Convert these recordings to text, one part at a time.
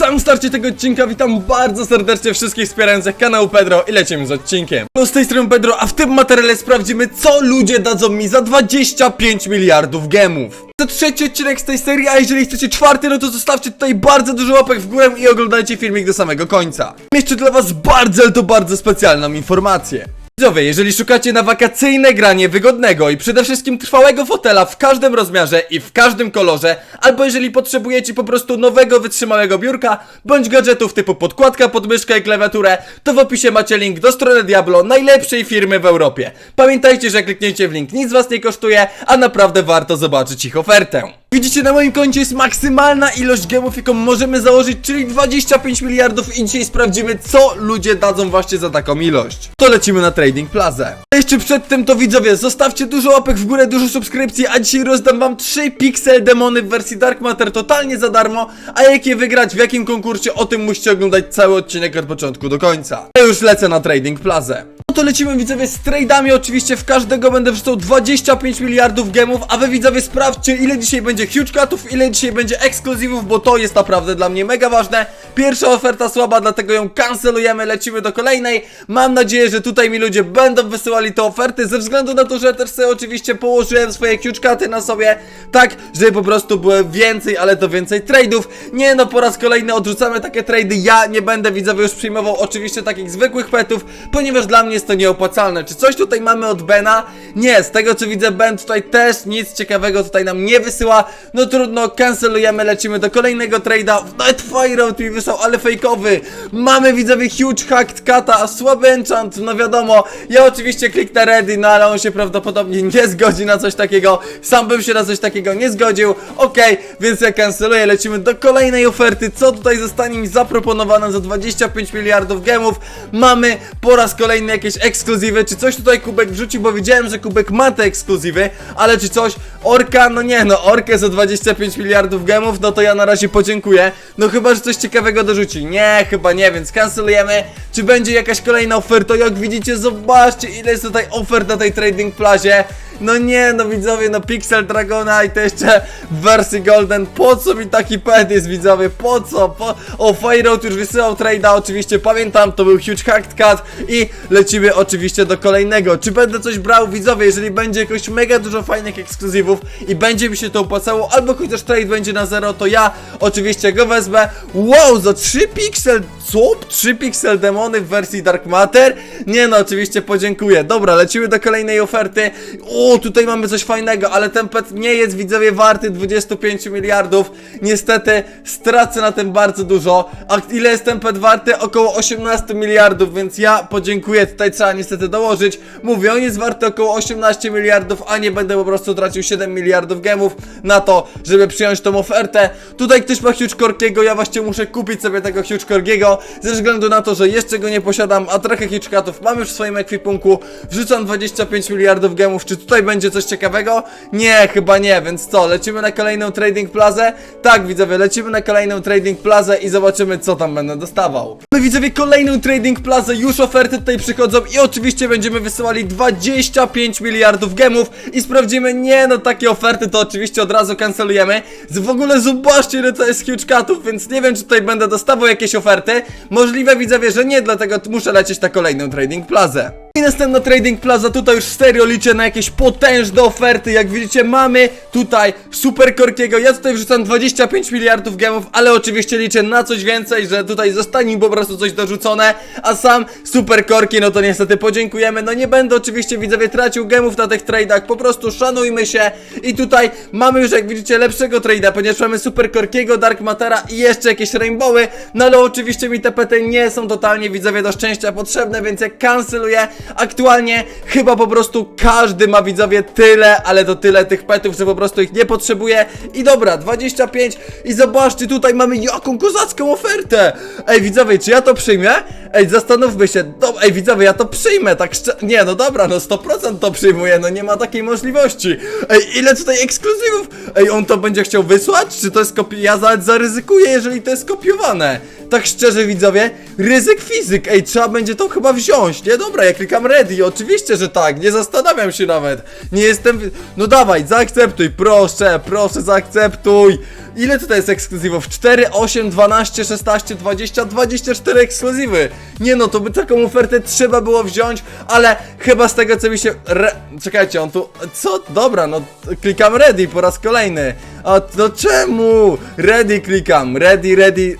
samym starcie tego odcinka witam bardzo serdecznie wszystkich wspierających kanał Pedro i lecimy z odcinkiem. No z tej strony Pedro, a w tym materiale sprawdzimy co ludzie dadzą mi za 25 miliardów gemów. To trzeci odcinek z tej serii, a jeżeli chcecie czwarty, no to zostawcie tutaj bardzo dużo łapek w górę i oglądajcie filmik do samego końca. Mam jeszcze dla was bardzo, ale to bardzo specjalną informację. Widzowie, jeżeli szukacie na wakacyjne granie wygodnego i przede wszystkim trwałego fotela w każdym rozmiarze i w każdym kolorze, albo jeżeli potrzebujecie po prostu nowego wytrzymałego biurka, bądź gadżetów typu podkładka, podmyszka i klawiaturę, to w opisie macie link do strony Diablo, najlepszej firmy w Europie. Pamiętajcie, że kliknięcie w link nic was nie kosztuje, a naprawdę warto zobaczyć ich ofertę. Widzicie, na moim koncie jest maksymalna ilość gemów, jaką możemy założyć, czyli 25 miliardów i dzisiaj sprawdzimy, co ludzie dadzą właśnie za taką ilość. To lecimy na Trading Plaza. A jeszcze przed tym to widzowie, zostawcie dużo łapek w górę, dużo subskrypcji, a dzisiaj rozdam wam 3 Pixel Demony w wersji Dark Matter totalnie za darmo, a jak je wygrać, w jakim konkursie, o tym musicie oglądać cały odcinek od początku do końca. Ja już lecę na Trading Plaza. To lecimy widzowie z trade'ami, oczywiście w każdego będę wrzucał 25 miliardów gemów, a wy widzowie sprawdźcie ile dzisiaj będzie huge cutów, ile dzisiaj będzie ekskluzywów, bo to jest naprawdę dla mnie mega ważne. Pierwsza oferta słaba, dlatego ją kancelujemy, lecimy do kolejnej. Mam nadzieję, że tutaj mi ludzie będą wysyłali te oferty, ze względu na to, że też sobie oczywiście położyłem swoje huge cuty na sobie, tak, żeby po prostu były więcej, ale to więcej trade'ów. Nie no, po raz kolejny odrzucamy takie trady, ja nie będę widzowie już przyjmował oczywiście takich zwykłych petów, ponieważ dla mnie jest to nieopłacalne. Czy coś tutaj mamy od Bena? Nie, z tego co widzę Ben tutaj też nic ciekawego tutaj nam nie wysyła. No trudno, cancelujemy, lecimy do kolejnego trade'a. Nawet Fireout mi wysłał, ale fejkowy. Mamy widzowie huge hacked kata, słaby enchant, no wiadomo. Ja oczywiście kliknę ready, no ale on się prawdopodobnie nie zgodzi na coś takiego. Sam bym się na coś takiego nie zgodził. Okej, więc ja canceluję, lecimy do kolejnej oferty. Co tutaj zostanie mi zaproponowane za 25 miliardów gemów? Mamy po raz kolejny jakieś ekskluzywy. Czy coś tutaj Kubek wrzucił, bo widziałem, że Kubek ma te ekskluzywy, ale czy coś? Orka, no nie, no Orkę za 25 miliardów gemów, no to ja na razie podziękuję. No chyba, że coś ciekawego dorzuci. Nie, chyba nie, więc cancelujemy. Czy będzie jakaś kolejna oferta? Jak widzicie, zobaczcie ile jest tutaj ofert na tej trading plazie. No nie, no widzowie, no Pixel Dragona i to jeszcze w wersji Golden. Po co mi taki pet jest, widzowie? Po co? Po... O, Fireout już wysyłał trade'a, oczywiście pamiętam, to był Huge Hacked Cut i lecimy oczywiście do kolejnego. Czy będę coś brał, widzowie? Jeżeli będzie jakoś mega dużo fajnych ekskluzywów i będzie mi się to opłacało, albo chociaż trade będzie na zero, to ja oczywiście go wezmę. Wow, za 3 pixel, co? 3 pixel demony w wersji Dark Matter? Nie no, oczywiście podziękuję. Dobra, lecimy do kolejnej oferty. O, tutaj mamy coś fajnego, ale ten pet nie jest widzowie warty 25 miliardów. Niestety stracę na tym bardzo dużo. A ile jest ten pet warty? Około 18 miliardów, więc ja podziękuję. Tutaj trzeba niestety dołożyć. Mówię, on jest warty około 18 miliardów, a nie będę po prostu tracił 7 miliardów gemów na to, żeby przyjąć tą ofertę. Tutaj ktoś ma Huge Corkiego, ja właśnie muszę kupić sobie tego Huge Corkiego, ze względu na to, że jeszcze go nie posiadam, a trochę Huge Catów mam już w swoim ekwipunku. Wrzucam 25 miliardów gemów, czy tutaj będzie coś ciekawego? Nie, chyba nie, więc co, lecimy na kolejną Trading Plazę? Tak, widzowie, lecimy na kolejną Trading Plazę i zobaczymy, co tam będę dostawał. My widzowie, kolejną Trading Plazę, już oferty tutaj przychodzą i oczywiście będziemy wysyłali 25 miliardów gemów i sprawdzimy, nie no, takie oferty to oczywiście od razu cancelujemy. Z w ogóle zobaczcie, ile to jest huge cutów, więc nie wiem, czy tutaj będę dostawał jakieś oferty. Możliwe widzowie, że nie, dlatego muszę lecieć na kolejną Trading Plazę. I następna Trading Plaza, tutaj już serio liczę na jakieś potężne oferty, jak widzicie mamy tutaj Super Korkiego, ja tutaj wrzucam 25 miliardów gemów, ale oczywiście liczę na coś więcej, że tutaj zostanie mi po prostu coś dorzucone, a sam Super Korki, no to niestety podziękujemy, no nie będę oczywiście widzowie tracił gemów na tych tradeach, po prostu szanujmy się. I tutaj mamy już jak widzicie lepszego trade'a, ponieważ mamy Super Korkiego, Dark Matera i jeszcze jakieś Rainbowy, no ale oczywiście mi te pety nie są totalnie widzowie do szczęścia potrzebne, więc ja canceluję Aktualnie chyba po prostu każdy ma widzowie tyle, ale to tyle tych petów, że po prostu ich nie potrzebuje. I dobra, 25 i zobaczcie, tutaj mamy jaką kozacką ofertę. Ej widzowie, czy ja to przyjmę? Ej, zastanówmy się. Do, ej widzowie, ja to przyjmę, tak szczerze. Nie, no dobra, no 100% to przyjmuję, no nie ma takiej możliwości. Ej, ile tutaj ekskluzywów? Ej, on to będzie chciał wysłać? Czy to jest kopi... Ja nawet zaryzykuję, jeżeli to jest kopiowane. Tak szczerze widzowie, ryzyk fizyk, ej, trzeba będzie to chyba wziąć, nie? Dobra, ja klikam ready, oczywiście, że tak, nie zastanawiam się nawet, nie jestem, no dawaj, zaakceptuj, proszę, proszę, zaakceptuj, Ile tutaj jest ekskluzywów? 4, 8, 12, 16, 20, 24 ekskluzywy. Nie no, to by taką ofertę trzeba było wziąć, ale chyba z tego co mi się... Re... Czekajcie, on tu... Co? Dobra, no klikam ready po raz kolejny. A to czemu? Ready klikam, ready, ready.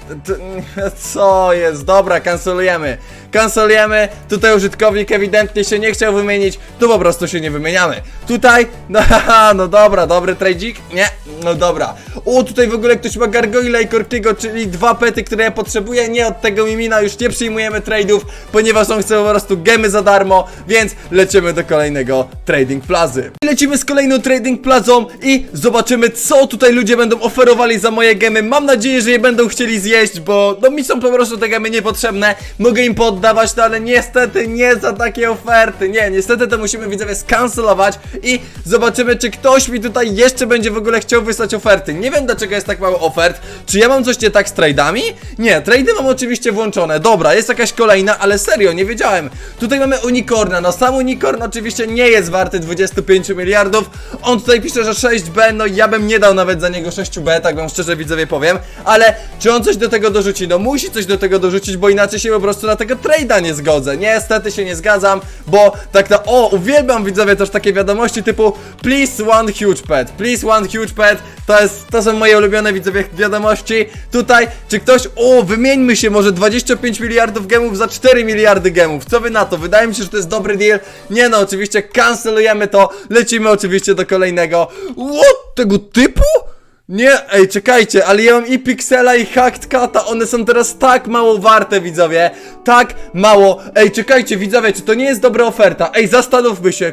Co jest? Dobra, kancelujemy. Kancelujemy. Tutaj użytkownik ewidentnie się nie chciał wymienić. Tu po prostu się nie wymieniamy. Tutaj, no no dobra, dobry tradzik? Nie, no dobra. O, tutaj w ogóle ktoś ma Gargoyle i Cortigo, czyli dwa pety, które ja potrzebuję. Nie, od tego Mimina już nie przyjmujemy trade'ów, ponieważ on chce po prostu gemy za darmo, więc lecimy do kolejnego Trading Plazy. Lecimy z kolejną Trading Plazą i zobaczymy, co tutaj ludzie będą oferowali za moje gemy. Mam nadzieję, że je będą chcieli zjeść, bo no mi są po prostu te gemy niepotrzebne. Mogę im poddawać to, ale niestety nie za takie oferty. Nie, niestety to musimy widzowie skancelować i zobaczymy, czy ktoś mi tutaj jeszcze będzie w ogóle chciał wysłać oferty. Nie wiem, dlaczego jest tak mało ofert. Czy ja mam coś nie tak z trade'ami? Nie, trady mam oczywiście włączone. Dobra, jest jakaś kolejna, ale serio, nie wiedziałem. Tutaj mamy unicorna. No sam unicorn oczywiście nie jest warty 25 miliardów. On tutaj pisze, że 6B, no ja bym nie dał nawet za niego 6B, tak wam szczerze widzowie powiem. Ale czy on coś do tego dorzuci? No musi coś do tego dorzucić, bo inaczej się po prostu na tego trade'a nie zgodzę. Niestety się nie zgadzam, bo tak na... O, uwielbiam widzowie też takie wiadomości typu Please one huge pet, please one huge pet. To jest, to są moje ulubione widzowie wiadomości. Tutaj, czy ktoś... O, wymieńmy się może 25 miliardów gemów za 4 miliardy gemów. Co wy na to? Wydaje mi się, że to jest dobry deal. Nie no, oczywiście kancelujemy to. Lecimy oczywiście do kolejnego. What? Tego typu? Nie, ej, czekajcie, ale ja mam i Pixela i Hacked Cata, one są teraz tak mało warte, widzowie, tak mało, ej, czekajcie, widzowie, czy to nie jest dobra oferta, ej, zastanówmy się,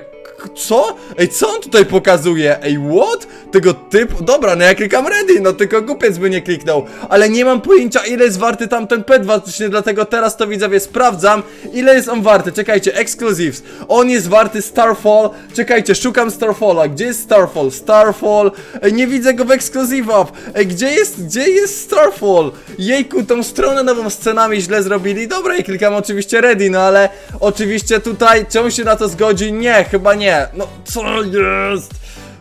co? Ej, co on tutaj pokazuje? Ej, what? Tego typu? Dobra, no ja klikam ready, no tylko głupiec by nie kliknął. Ale nie mam pojęcia, ile jest warty tamten pet, właśnie dlatego teraz to widzowie sprawdzam, ile jest on warty. Czekajcie, exclusives. On jest warty Starfall. Czekajcie, szukam Starfalla. Gdzie jest Starfall? Starfall. Ej, nie widzę go w exclusivach. Ej, gdzie jest, gdzie jest Starfall? Jejku, tą stronę nową scenami źle zrobili. Dobra, i klikam oczywiście ready, no ale oczywiście tutaj, czy on się na to zgodzi? Nie, chyba nie. No, co jest?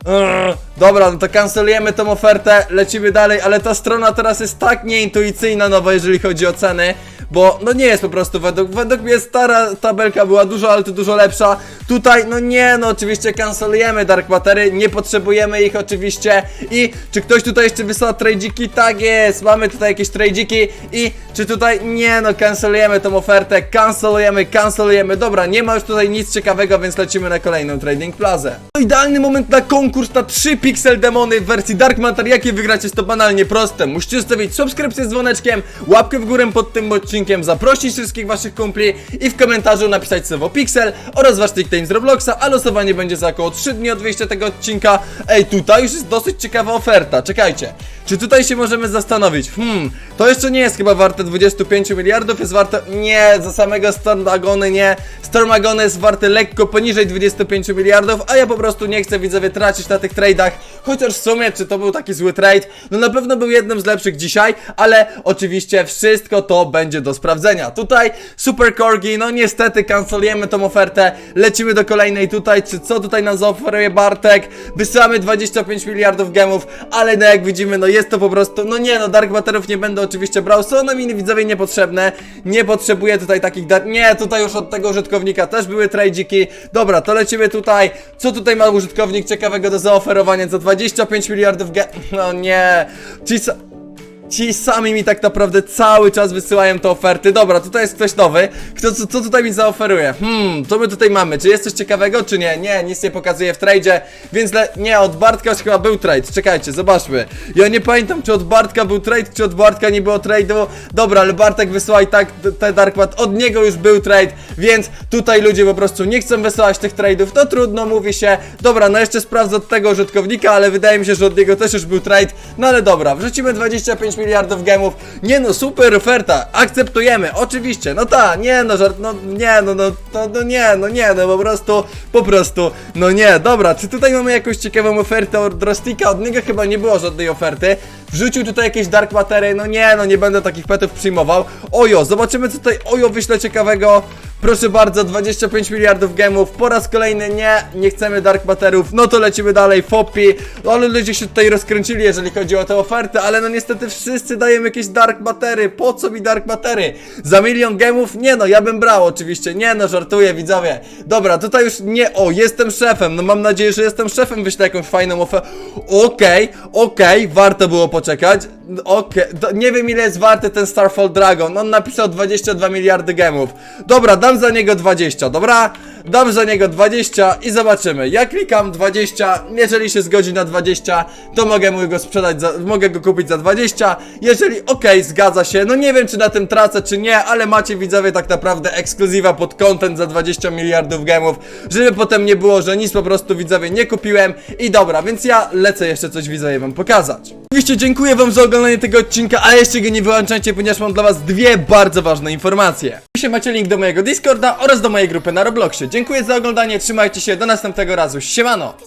Eee, Dobra, no to kancelujemy tą ofertę, lecimy dalej, ale ta strona teraz jest tak nieintuicyjna nowa, jeżeli chodzi o ceny, bo no nie jest po prostu, według, według mnie stara tabelka była dużo, ale to dużo lepsza. Tutaj, no nie, no oczywiście kancelujemy Dark Matery, nie potrzebujemy ich oczywiście i czy ktoś tutaj jeszcze wysłał tradziki? Tak jest, mamy tutaj jakieś tradziki i czy tutaj, nie no, kancelujemy tą ofertę, kancelujemy, kancelujemy, dobra, nie ma już tutaj nic ciekawego, więc lecimy na kolejną Trading Plazę. No idealny moment na konkurs na 3 Pixel Demony w wersji Dark Matter, jakie wygrać jest to banalnie proste. Musicie zostawić subskrypcję z dzwoneczkiem, łapkę w górę pod tym odcinkiem, zaprosić wszystkich waszych kumpli i w komentarzu napisać słowo Pixel oraz wasz nickname z Robloxa, a losowanie będzie za około 3 dni od wyjścia tego odcinka. Ej, tutaj już jest dosyć ciekawa oferta, czekajcie. Czy tutaj się możemy zastanowić? Hmm, to jeszcze nie jest chyba warte 25 miliardów, jest warte... Nie, za samego Stormagony nie. Stormagony jest warte lekko poniżej 25 miliardów, a ja po prostu nie chcę widzowie tracić na tych trade'ach, chociaż w sumie, czy to był taki zły trade? No na pewno był jednym z lepszych dzisiaj, ale oczywiście wszystko to będzie do sprawdzenia. Tutaj Super Corgi, no niestety kancelujemy tą ofertę, lecimy do kolejnej tutaj, czy co tutaj nam zaoferuje Bartek? Wysyłamy 25 miliardów gemów, ale no jak widzimy, no jest to po prostu, no nie no, Dark Matterów nie będę oczywiście brał, są nam inni widzowie niepotrzebne, nie potrzebuję tutaj takich dar... Nie, tutaj już od tego użytkownika też były tradziki, dobra, to lecimy tutaj, co tutaj ma użytkownik ciekawego do zaoferowania za 25 miliardów ge... No nie, ci sa... Ci sami mi tak naprawdę cały czas wysyłają te oferty. Dobra, tutaj jest ktoś nowy. Kto, co, co tutaj mi zaoferuje? Hmm, co my tutaj mamy? Czy jest coś ciekawego, czy nie? Nie, nic nie pokazuje w tradzie, więc nie, od Bartka już chyba był trade. Czekajcie, zobaczmy. Ja nie pamiętam, czy od Bartka był trade, czy od Bartka nie było trade'u. Dobra, ale Bartek wysyła i tak te Darkmat, od niego już był trade, więc tutaj ludzie po prostu nie chcą wysyłać tych trade'ów. To trudno, mówi się. Dobra, no jeszcze sprawdzę od tego użytkownika, ale wydaje mi się, że od niego też już był trade. No ale dobra, wrzucimy 25 miliardów gemów. Nie no, super oferta, akceptujemy, oczywiście. No ta, nie no, żart, no nie, no, no, no, no nie, no nie, no po prostu, po prostu, no nie, dobra, czy tutaj mamy jakąś ciekawą ofertę od Drostika? Od niego chyba nie było żadnej oferty. Wrzucił tutaj jakieś dark matery, no nie, no nie będę takich petów przyjmował. Ojo, zobaczymy co tutaj, ojo, wyślę ciekawego Proszę bardzo, 25 miliardów gemów, po raz kolejny nie, nie chcemy Dark Matterów, no to lecimy dalej, Fopi, no ale ludzie się tutaj rozkręcili, jeżeli chodzi o tę ofertę, ale no niestety wszyscy dają jakieś Dark Matery, po co mi Dark Matery? Za milion gemów? Nie no, ja bym brał oczywiście, nie no, żartuję widzowie. Dobra, tutaj już nie, o, jestem szefem, no mam nadzieję, że jestem szefem, wyślę jakąś fajną ofertę. Okej, okej, warto było poczekać, okej, do- nie wiem ile jest warty ten Starfall Dragon, on napisał 22 miliardy gemów. Dobra, dam za niego 20, dobra? Dam za niego 20 i zobaczymy. Ja klikam 20, jeżeli się zgodzi na 20, to mogę mu go sprzedać, za, mogę go kupić za 20. Jeżeli okej, zgadza się, no nie wiem czy na tym tracę czy nie, ale macie widzowie tak naprawdę ekskluzywa pod content za 20 miliardów gemów, żeby potem nie było, że nic po prostu widzowie nie kupiłem. I dobra, więc ja lecę jeszcze coś widzowie wam pokazać. Oczywiście dziękuję wam za oglądanie tego odcinka, ale jeszcze go nie wyłączajcie, ponieważ mam dla was dwie bardzo ważne informacje. Oczywiście macie link do mojego Discorda oraz do mojej grupy na Robloxie. Dziękuję za oglądanie, trzymajcie się, do następnego razu, siemano!